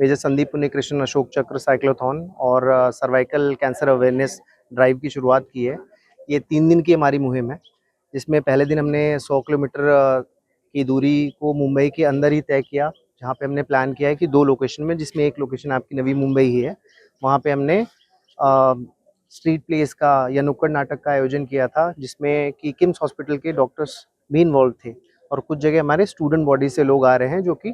Major Sandeep पुण्यकृष्ण Ashok चक्र cyclothon और cervical cancer awareness drive की शुरुआत की है। ये तीन दिन की हमारी मुहिम है जिसमें पहले दिन हमने 100 किलोमीटर की दूरी को मुंबई के अंदर ही तय किया जहाँ पे हमने प्लान किया है कि दो लोकेशन में जिसमें एक लोकेशन आपकी नवी मुंबई ही है वहाँ पे हमने आ, स्ट्रीट प्लेस का या नुक्कड़ नाटक का आयोजन किया था जिसमें कि किम्स हॉस्पिटल के डॉक्टर्स भी इन्वॉल्व थे और कुछ जगह हमारे स्टूडेंट बॉडी से लोग आ रहे हैं जो कि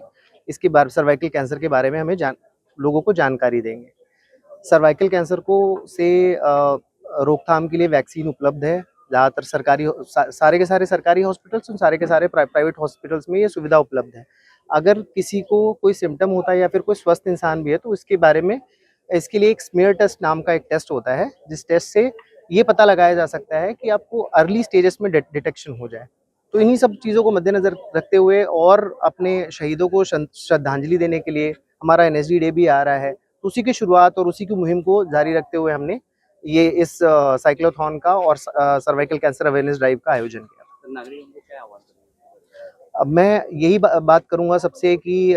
इसके बारे सर्वाइकल कैंसर के बारे में हमें जान, लोगों को जानकारी देंगे। सर्वाइकल कैंसर को से रोकथाम के लिए वैक्सीन उपलब्ध है। ज़्यादातर सरकारी सारे के सारे सरकारी हॉस्पिटल्स और सारे के सारे प्राइ- प्राइवेट हॉस्पिटल्स में ये सुविधा उपलब्ध है। अगर किसी को कोई सिम्टम होता है या फिर कोई स्वस्थ इंसान भी है तो इसके बारे में, इसके लिए एक स्मेयर टेस्ट नाम का एक टेस्ट होता है, जिस टेस्ट से ये पता लगाया जा सकता है कि आपको अर्ली स्टेजेस में डिटेक्शन हो जाए। तो इन्हीं सब चीज़ों को मद्देनजर रखते हुए और अपने शहीदों को श्रद्धांजलि देने के लिए हमारा एनएसडी डे भी आ रहा है। तो उसी की शुरुआत और उसी की मुहिम को जारी रखते हुए हमने ये इस साइक्लोथॉन का और सर्वाइकल कैंसर अवेयरनेस ड्राइव का आयोजन किया। करेल अब मैं यही बा, बात करूँगा सबसे कि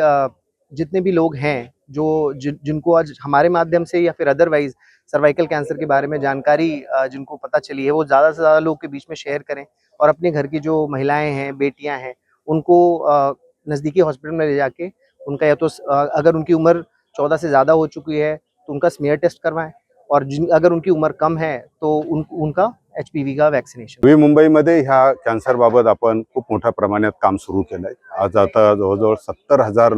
जितने भी लोग हैं जो जिन, जिनको आज हमारे माध्यम से या फिर अदरवाइज़ सर्वाइकल कैंसर के बारे में जानकारी जिनको पता चली है वो ज़्यादा से ज़्यादा लोग के बीच में शेयर करें। और अपने घर की जो महिलाएँ हैं बेटियाँ हैं उनको नज़दीकी हॉस्पिटल में ले जाके उनका या तो अगर उनकी उम्र चौदह से ज़्यादा हो चुकी है तो उनका स्मेयर टेस्ट करवाएँ और जिन अगर उनकी उम्र कम है तो उन, उनका एचपीवी का वैक्सीनेशन वॅक्सिनेशन नवी मुंबईमध्ये ह्या कॅन्सरबाबत आपण खूप मोठ्या प्रमाणात काम सुरू केलं आहे आज आता जवळजवळ सत्तर हज़ार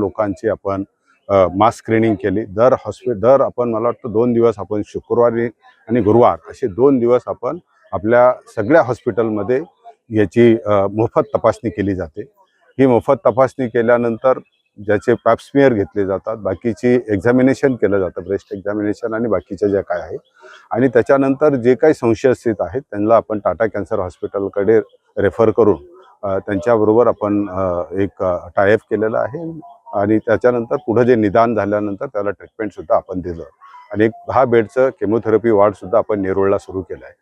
आपण मास स्क्रीनिंग केली. दर हॉस्पिटल दर आपण मला वाटतं दोन दिवस आपण शुक्रवारी गुरुवार असे दोन दिवस आपण आपल्या सगळ्या हॉस्पिटलमध्ये याची मोफत तपासणी केली जाते. ही मोफत तपासणी केल्यानंतर ज्याचे पॅप्समिअर घेतले जातात बाकीची एक्झामिनेशन केलं जातं ब्रेस्ट एक्झामिनेशन आणि बाकीच्या ज्या काय आहे. आणि त्याच्यानंतर जे काही संशयस्थित आहेत त्यांना आपण टाटा कॅन्सर हॉस्पिटलकडे रेफर करून त्यांच्याबरोबर आपण एक टायअप केलेलं आहे. आणि त्याच्यानंतर पुढं जे निदान झाल्यानंतर त्याला ट्रीटमेंटसुद्धा आपण दिलं. आणि एक दहा बेडचं केमोथेरपी वार्डसुद्धा आपण नेरुळला सुरू केलं आहे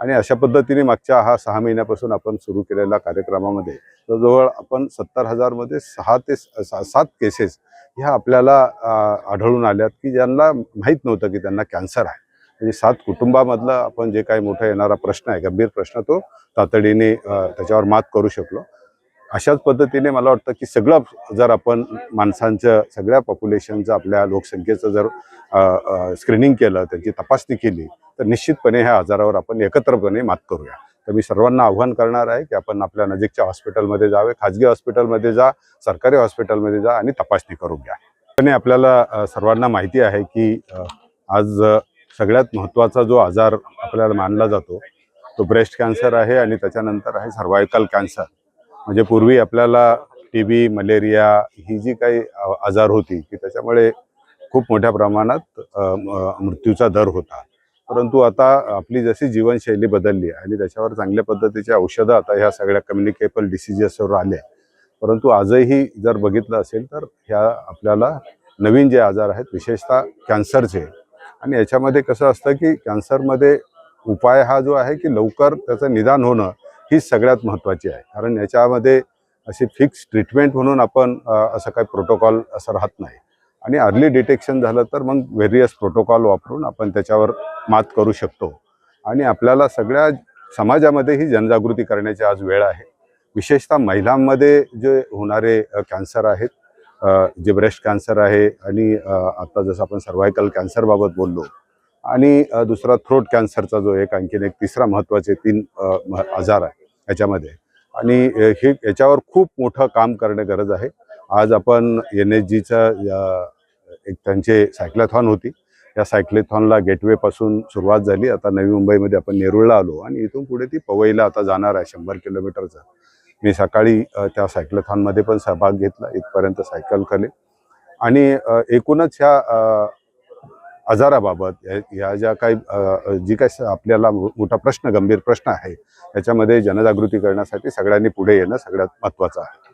आणि अशा पद्धतीने मागच्या हा सहा महिन्यापासून आपण सुरू केलेल्या कार्यक्रमामध्ये जवळजवळ आपण सत्तर हजारमध्ये सहा ते सा- सात केसेस ह्या आपल्याला आढळून आल्यात की ज्यांना माहीत नव्हतं की त्यांना कॅन्सर आहे. म्हणजे सात कुटुंबामधला आपण जे काही मोठा येणारा प्रश्न आहे गंभीर प्रश्न तो तातडीने त्याच्यावर मात करू शकलो. अशाच पद्धतीने मला वाटतं की सगळं जर आपण माणसांचं सगळ्या पॉप्युलेशनचं आपल्या लोकसंख्येचं जर स्क्रीनिंग केलं त्यांची तपासणी केली तर निश्चितपणे ह्या आजारावर आपण एकत्रपणे मात करूया. तर मी सर्वांना आव्हान करणार आहे की आपण आपल्या नजीकच्या हॉस्पिटलमध्ये जावे खाजगी हॉस्पिटलमध्ये जा सरकारी हॉस्पिटलमध्ये जा आणि तपासणी करून घ्या. आणि आपल्याला सर्वांना माहिती आहे की आज सगळ्यात महत्त्वाचा जो आजार आपल्याला मानला जातो तो ब्रेस्ट कॅन्सर आहे आणि त्याच्यानंतर आहे सर्वायकल कॅन्सर म्हणजे पूर्वी आपल्याला टी बी मलेरिया ही जी काही आजार होती की त्याच्यामुळे खूप मोठ्या प्रमाणात मृत्यूचा दर होता. परंतु आता आपली जशी जीवनशैली बदलली आणि त्याच्यावर चांगल्या पद्धतीची औषधं आता ह्या सगळ्या कम्युनिकेबल डिसिजेसवर आल्या परंतु आजही जर बघितलं असेल तर ह्या आपल्याला नवीन जे आजार आहेत विशेषतः कॅन्सरचे आणि याच्यामध्ये कसं असतं की कॅन्सरमध्ये उपाय हा जो आहे की लवकर त्याचं निदान होणं ही सगळ्यात महत्त्वाची आहे. कारण याच्यामध्ये अशी फिक्स ट्रीटमेंट म्हणून आपण असं काही प्रोटोकॉल असं राहत नाही. आणि अर्ली डिटेक्शन झालं तर मग व्हेरियस प्रोटोकॉल वापरून आपण त्याच्यावर मात करू शकतो. आणि आपल्याला सगळ्या समाजामध्ये ही जनजागृती करण्याची आज वेळ आहे. विशेषतः महिलांमध्ये जे होणारे कॅन्सर आहेत जे ब्रेस्ट कॅन्सर आहे आणि आता जसं आपण सर्वायकल कॅन्सरबाबत बोललो आणि दुसरा थ्रोट कॅन्सरचा जो एक आणखीन एक तिसरा महत्त्वाचे तीन आजार आहे याच्यामध्ये. आणि हे याच्यावर खूप मोठं काम करणे गरज आहे. आज आपण एन एच जीचं एक त्यांचे सायक्लॅथॉन होती. या सायक्लेथॉनला गेटवेपासून सुरुवात झाली. आता नवी मुंबईमध्ये आपण नेरुळला आलो आणि इथून पुढे ती पवईला आता जाणार आहे शंभर किलोमीटरचं. मी सकाळी त्या सायक्लेथॉनमध्ये पण सहभाग घेतला. इथपर्यंत सायकल केले आणि एकूणच ह्या आजाराबाबत या- ज्या काही जी काही आपल्याला मोठा प्रश्न गंभीर प्रश्न आहे त्याच्यामध्ये जनजागृती करण्यासाठी सगळ्यांनी पुढे येणं सगळ्यात महत्त्वाचं आहे.